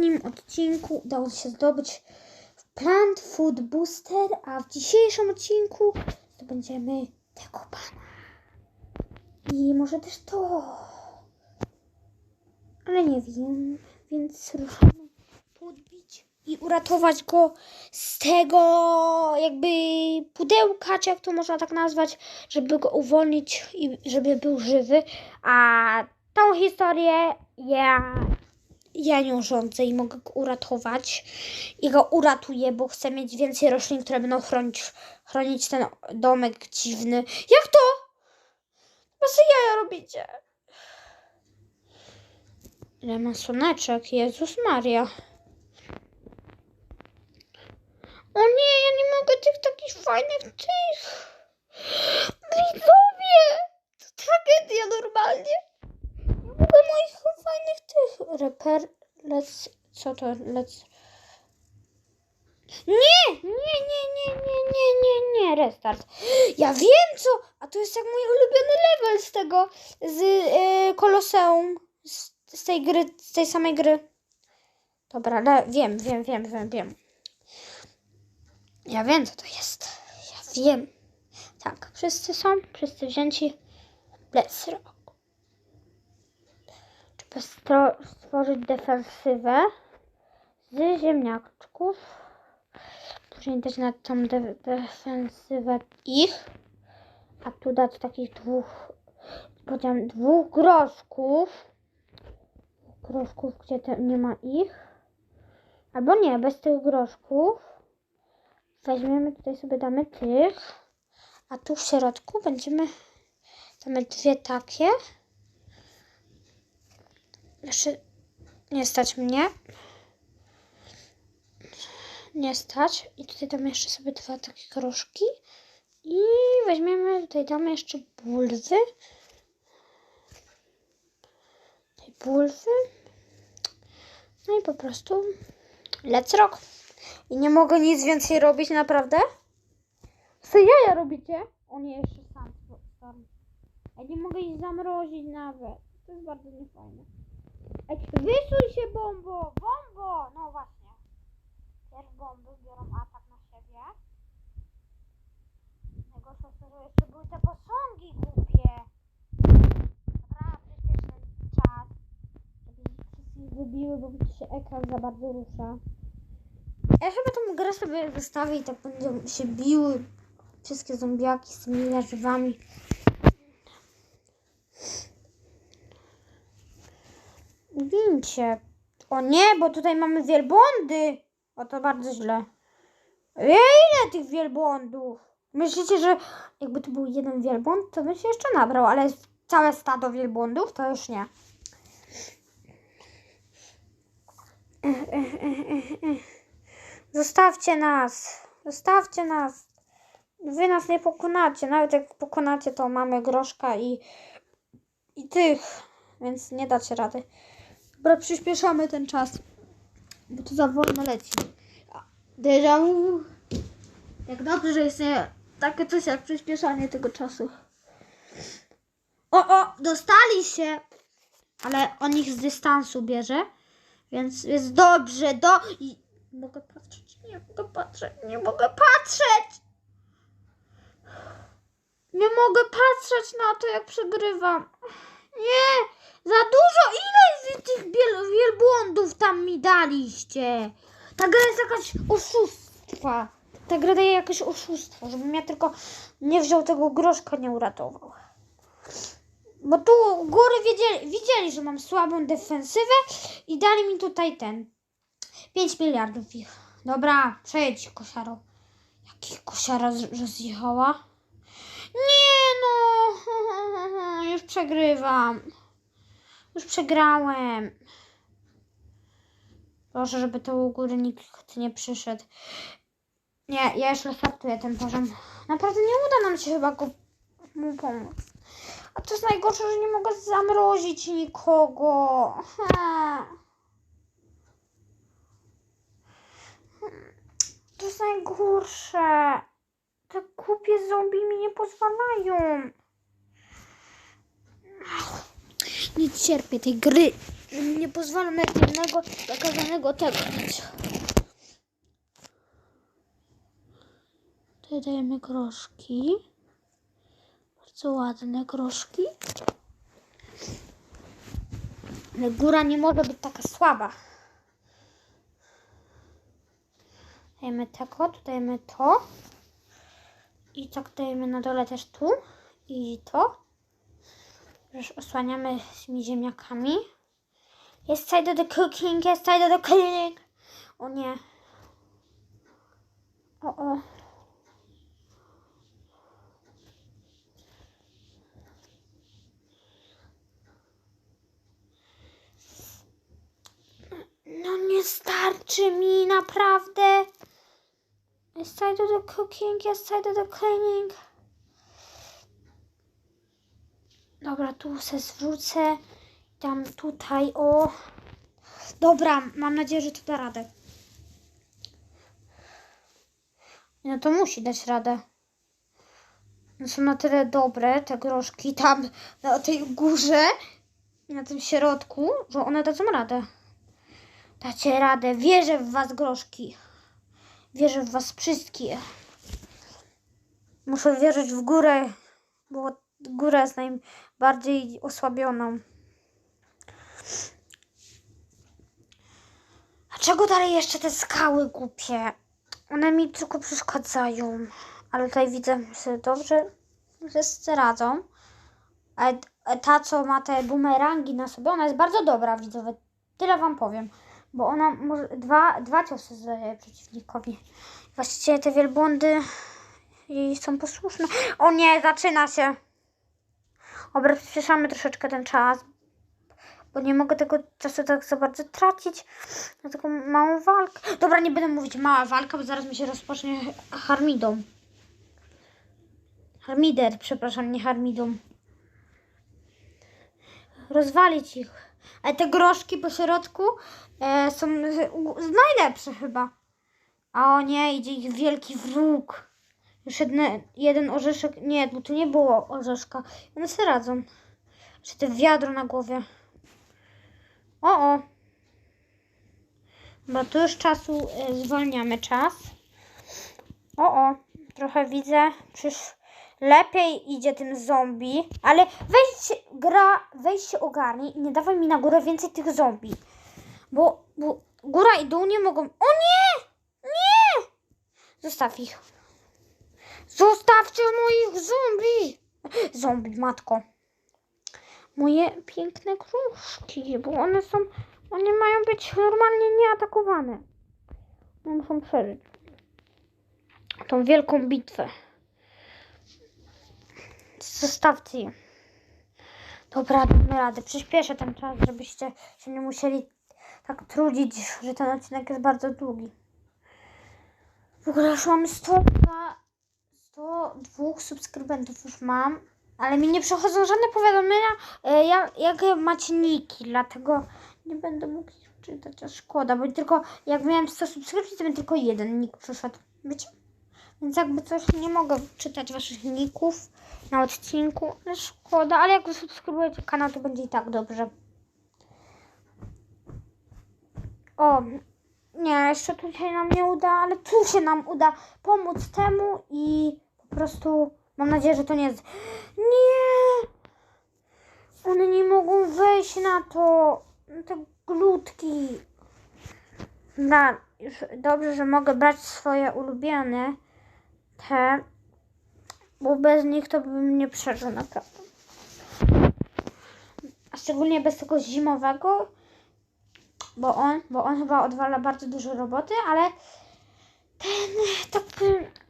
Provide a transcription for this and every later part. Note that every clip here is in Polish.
ostatnim odcinku udało się zdobyć Plant Food Booster, a w dzisiejszym odcinku zdobędziemy tego pana. I może też to. Ale nie wiem, więc ruszamy podbić i uratować go z tego jakby pudełka, czy jak to można tak nazwać, żeby go uwolnić i żeby był żywy. A tą historię ja, ja nią rządzę i mogę go uratować. I go uratuję, bo chcę mieć więcej roślin, które będą chronić, chronić ten domek dziwny. Jak to? Chyba sobie jaja robicie. Ile ma słoneczek? Jezus Maria. O nie, ja nie mogę tych takich fajnych tych. Widzowie! To tragedia normalnie. Nie mogę moich fajnych tych. Reper... Lec... Co to? Lec... Nie! Nie, nie, nie, nie, nie, nie, nie. Restart. Ja wiem co! A to jest jak mój ulubiony level z tego, z yy, Koloseum. Z, z tej gry, z tej samej gry. Dobra, ale wiem, wiem, wiem, wiem, wiem. Ja wiem, co to jest. Ja wiem. Tak, wszyscy są, wszyscy wzięci. Let's rock. Stworzyć defensywę z ziemniaczków. Później też na tą de- defensywę ich. A tu dać takich dwóch, powiedziałam, dwóch groszków. Groszków, gdzie nie ma ich. Albo nie, bez tych groszków. Weźmiemy tutaj sobie damy tych. A tu w środku będziemy damy dwie takie. Jeszcze nie stać mnie. Nie stać. I tutaj damy jeszcze sobie dwa takie groszki. I weźmiemy, tutaj damy jeszcze bulwy. Tej bulwy. No i po prostu let's rock. I nie mogę nic więcej robić, naprawdę? Co jaja robicie? O nie, jeszcze sam. Ja nie mogę ich zamrozić nawet. To jest bardzo niefajne. Ej, wysuj się, bombo! Bombo! No właśnie. Pierw bomby biorą atak na siebie. Najgorsze jest to, że jeszcze były te posągi głupie. Dobra, przyspiesz ten czas. Żeby ich wszystkich wybiły, bo mi się ekran za bardzo rusza. Ja chyba tą grę sobie zostawię i tak będą się biły wszystkie zombiaki z tymi jarzywami. Gincie. O nie, bo tutaj mamy wielbłądy. O, to bardzo źle. Ej, Ile tych wielbłądów? Myślicie, że jakby to był jeden wielbłąd, to by się jeszcze nabrał, ale całe stado wielbłądów to już nie. Zostawcie nas. Zostawcie nas. Wy nas nie pokonacie. Nawet jak pokonacie, to mamy groszka i, i tych. Więc nie dacie rady. Dobra, przyspieszamy ten czas. Bo to za wolno leci. A, Déjà vu. Jak dobrze, że istnieje takie coś jak przyspieszanie tego czasu. O, o, dostali się. Ale on ich z dystansu bierze. Więc jest dobrze. Do... I... Mogę patrzeć. Nie mogę patrzeć. Nie mogę patrzeć. Nie mogę patrzeć na to, jak przegrywam. Nie, za dużo. Ile wy tych wielbłądów tam mi daliście? Ta gra jest jakaś oszustwa. Ta gra daje jakieś oszustwo, żebym ja tylko nie wziął tego groszka, nie uratował. Bo tu u góry wiedzieli, widzieli, że mam słabą defensywę i dali mi tutaj ten 5 miliardów ich. Dobra, przejdź kosiaro. Jakich kosiara z- rozjechała? Nie no, już przegrywam. Już przegrałem. Proszę, żeby to u góry nikt nie przyszedł. Nie, ja już restartuję ten poziom. Naprawdę nie uda nam się chyba go mu pomóc. A to jest najgorsze, że nie mogę zamrozić nikogo. Ha. To jest najgorsze. Te głupie zombie mi nie pozwalają. Nie cierpię tej gry. Nie pozwalam na jednego zakazanego tego. Tutaj dajemy groszki. Bardzo ładne groszki. Ale góra nie może być taka słaba. Dajemy tego, tu dajemy to. I tak dajemy na dole też tu. I to. Już osłaniamy tymi ziemniakami. Jest side of the cooking, jest side of the cleaning. O nie. O, o. No nie starczy mi naprawdę. Jest side of the cooking, jest side of the cleaning. Dobra, tu se zwrócę. Tam tutaj, o. Dobra, mam nadzieję, że to da radę. No to musi dać radę. No są na tyle dobre te groszki tam na tej górze na tym środku, że one dadzą radę. Dacie radę. Wierzę w was, groszki. Wierzę w was wszystkich. Muszę wierzyć w górę, bo góra jest najbardziej osłabioną. A czego dalej jeszcze te skały głupie? One mi tylko przeszkadzają. Ale tutaj widzę, że dobrze sobie radzą. A ta, co ma te bumerangi na sobie, ona jest bardzo dobra, widzowie. Tyle wam powiem. Bo ona może dwa, dwa ciosy zadaje przeciwnikowi. Właściwie te wielbłądy jej są posłuszne. O nie, zaczyna się. Dobra, przyspieszamy troszeczkę ten czas, bo nie mogę tego czasu tak za bardzo tracić na taką małą walkę. Dobra, nie będę mówić mała walka, bo zaraz mi się rozpocznie harmidą. Harmider, przepraszam, nie harmidą. Rozwalić ich. Ale te groszki po środku e, są najlepsze chyba. A o nie, idzie ich wielki wróg. Jedne, jeden orzeszek. Nie, bo tu nie było orzeszka. One sobie radzą. Czy te wiadro na głowie. O, o. Bo tu już czasu zwalniamy czas. O, o. Trochę widzę. Przecież lepiej idzie tym zombie. Ale weź gra, weź się ogarnij i nie dawaj mi na górę więcej tych zombie. Bo, bo góra i dół nie mogą. O nie! Nie! Zostaw ich. Zostawcie moich zombie! Zombie, matko. Moje piękne kruszki, bo one są, one mają być normalnie nieatakowane. One muszą przeżyć tą wielką bitwę. Zostawcie je. Dobra, damy radę. Przyspieszę ten czas, żebyście się nie musieli tak trudzić, że ten odcinek jest bardzo długi. W ogóle już mamy 102, 102 subskrybentów już mam, ale mi nie przychodzą żadne powiadomienia, e, jak, jakie macie niki, dlatego nie będę mógł ich czytać, a szkoda, bo tylko jak miałem 100 subskrypcji, to mi tylko jeden nick przyszedł, wiecie? Więc jakby coś nie mogę czytać waszych ników na odcinku, szkoda, ale jak subskrybujecie kanał, to będzie i tak dobrze. O, nie, jeszcze tu się nam nie uda, ale tu się nam uda pomóc temu i po prostu mam nadzieję, że to nie jest. Nie! One nie mogą wejść na to. Na te glutki. Na, już dobrze, że mogę brać swoje ulubione. Te. Bo bez nich to bym nie przeżył naprawdę. A szczególnie bez tego zimowego bo on, bo on chyba odwala bardzo dużo roboty, ale ten,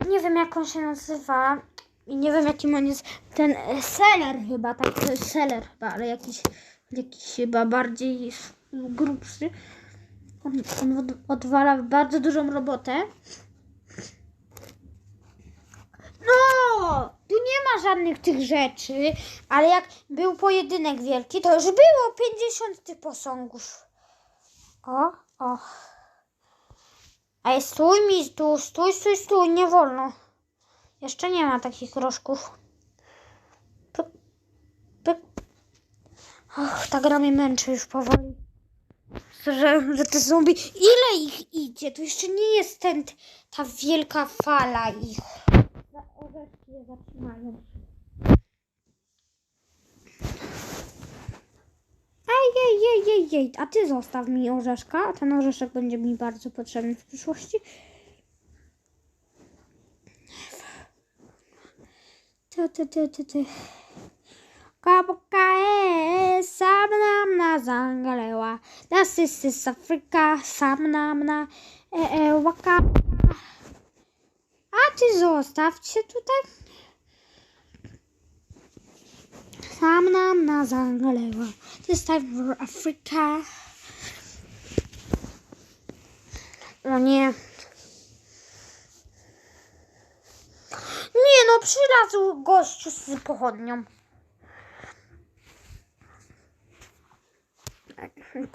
nie wiem jak on się nazywa i nie wiem jakim on jest, ten e, seller chyba, tak, seller chyba, ale jakiś, jakiś chyba bardziej grubszy. On, on od, odwala bardzo dużą robotę. No, tu nie ma żadnych tych rzeczy, ale jak był pojedynek wielki, to już było 50 tych posągów. O, o. Ej, stój mi tu, stój, stój, stój, nie wolno. Jeszcze nie ma takich rożków. Pyk, pyk. Och, ta gra mnie męczy już powoli. Że, że te zombie... Ile ich idzie? To jeszcze nie jest ten, ta wielka fala ich. Za orzeszki je zatrzymają. Ej, ej, ej, ej, ej, a ty zostaw mi orzeszka, ten orzeszek będzie mi bardzo potrzebny w przyszłości. Ty, ty, ty, ty, ty. Kaboka e, sam nam na zangaleła. Ist ist Afryka, sam nam na e, e. A ty zostawcie tutaj. Sam nam na zangaleła. This time for Africa. O nie. Nie no, przylazł gościu z pochodnią.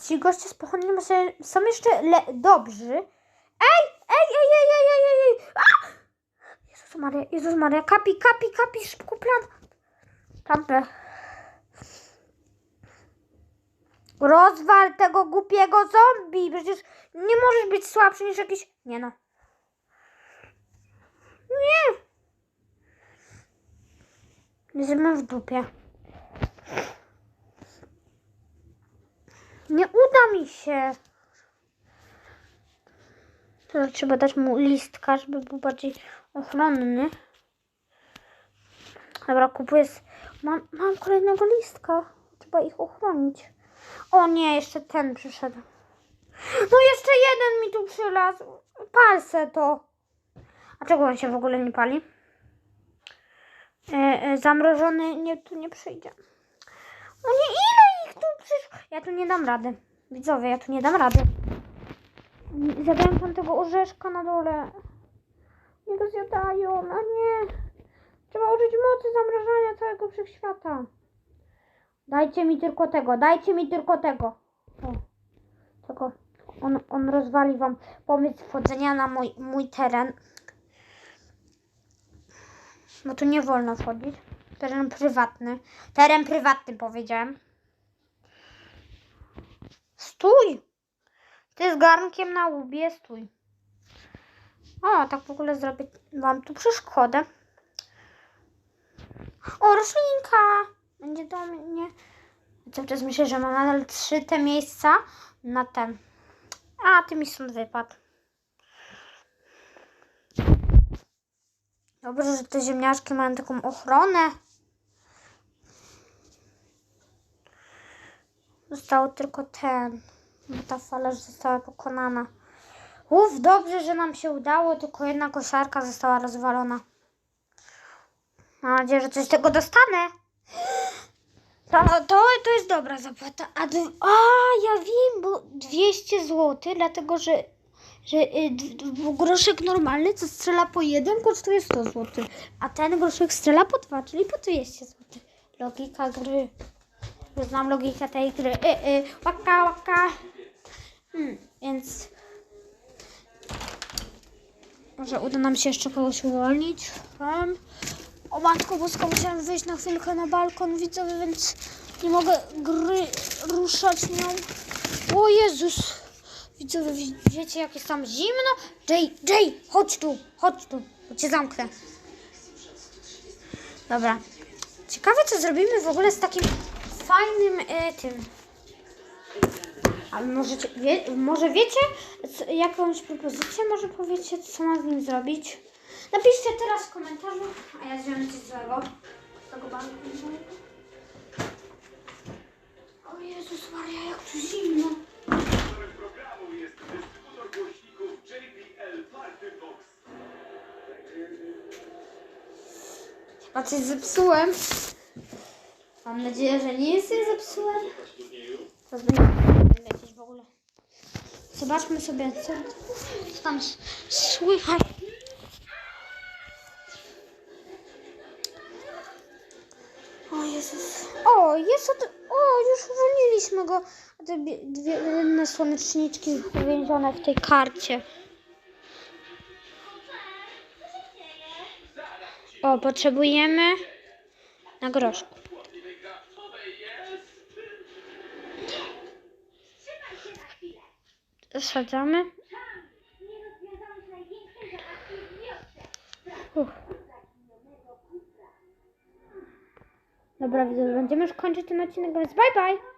Ci goście z pochodnią są- jeszcze le- dobrzy. Ej, ej, ej, ej, ej, ej, ej, ej. A! Jezus Maria, Jezus Maria, kapi, kapi, kapi, szybko plan. Lampę. Rozwal tego głupiego zombie. Przecież nie możesz być słabszy niż jakiś... Nie no. Nie. Jestem w dupie. Nie uda mi się. To trzeba dać mu listka, żeby był bardziej ochronny. Dobra, kupuję. s- Mam, mam kolejnego listka. Trzeba ich ochronić. O nie, jeszcze ten przyszedł. No jeszcze jeden mi tu przylazł. Pal se to. A czego on się w ogóle nie pali? E, e, zamrożony nie, tu nie przyjdzie. O nie, ile ich tu przyszło? Ja tu nie dam rady. Widzowie, ja tu nie dam rady. Zjadałem tam tego orzeszka na dole. Nie go zjadają, a nie. Trzeba użyć mocy zamrażania całego wszechświata. Dajcie mi tylko tego, dajcie mi tylko tego. O, tylko on, on rozwali wam pomysł wchodzenia na mój, mój teren. Bo tu nie wolno wchodzić. Teren prywatny. Teren prywatny powiedziałem. Stój! Ty z garnkiem na łbie stój. O, tak w ogóle zrobię wam tu przeszkodę. O, roślinka! Będzie do mnie. Cały czas myślę, że mam nadal trzy te miejsca na ten. A, ty mi stąd wypadł. Dobrze, że te ziemniaczki mają taką ochronę. Został tylko ten. Ta fala już została pokonana. Uf, dobrze, że nam się udało, tylko jedna kosiarka została rozwalona. Mam nadzieję, że coś z tego dostanę. To, to, to jest dobra zapłata. A, a ja wiem, bo 200 zł, dlatego że, że y, groszek normalny, co strzela po jeden, kosztuje 100 zł. A ten groszek strzela po dwa, czyli po 200 zł. Logika gry. Znam logikę tej gry. Y, y, łaka, łaka. Hmm, więc może uda nam się jeszcze kogoś uwolnić. Um, o matko boska, musiałem wyjść na chwilkę na balkon widzowy, więc nie mogę gry ruszać nią. O Jezus! Widzowie, wi- wiecie jak jest tam zimno? Jay, Jay, chodź tu, chodź tu, bo cię zamknę. Dobra. Ciekawe co zrobimy w ogóle z takim fajnym e, tym. Ale możecie, wie, może wiecie jakąś propozycję, może powiecie co mam z nim zrobić? Napiszcie teraz w komentarzu, a ja zjem coś złego. Z tego banku. O Jezus Maria, jak tu zimno. Programu jest dystrybutor głośników JBL Party Box. A coś zepsułem. Mam nadzieję, że nie jest je zepsułem. Zobaczmy sobie, co, co tam słychać. O, jest. O, już uwolniliśmy go. Te dwie jedne słoneczniczki uwięzione w tej karcie. O, potrzebujemy na groszku. Zasadzamy. Nie rozwiązałeś największej zagadki w wiosce. Uff. Dobra, widzę, będziemy już kończyć ten odcinek, więc bye bye!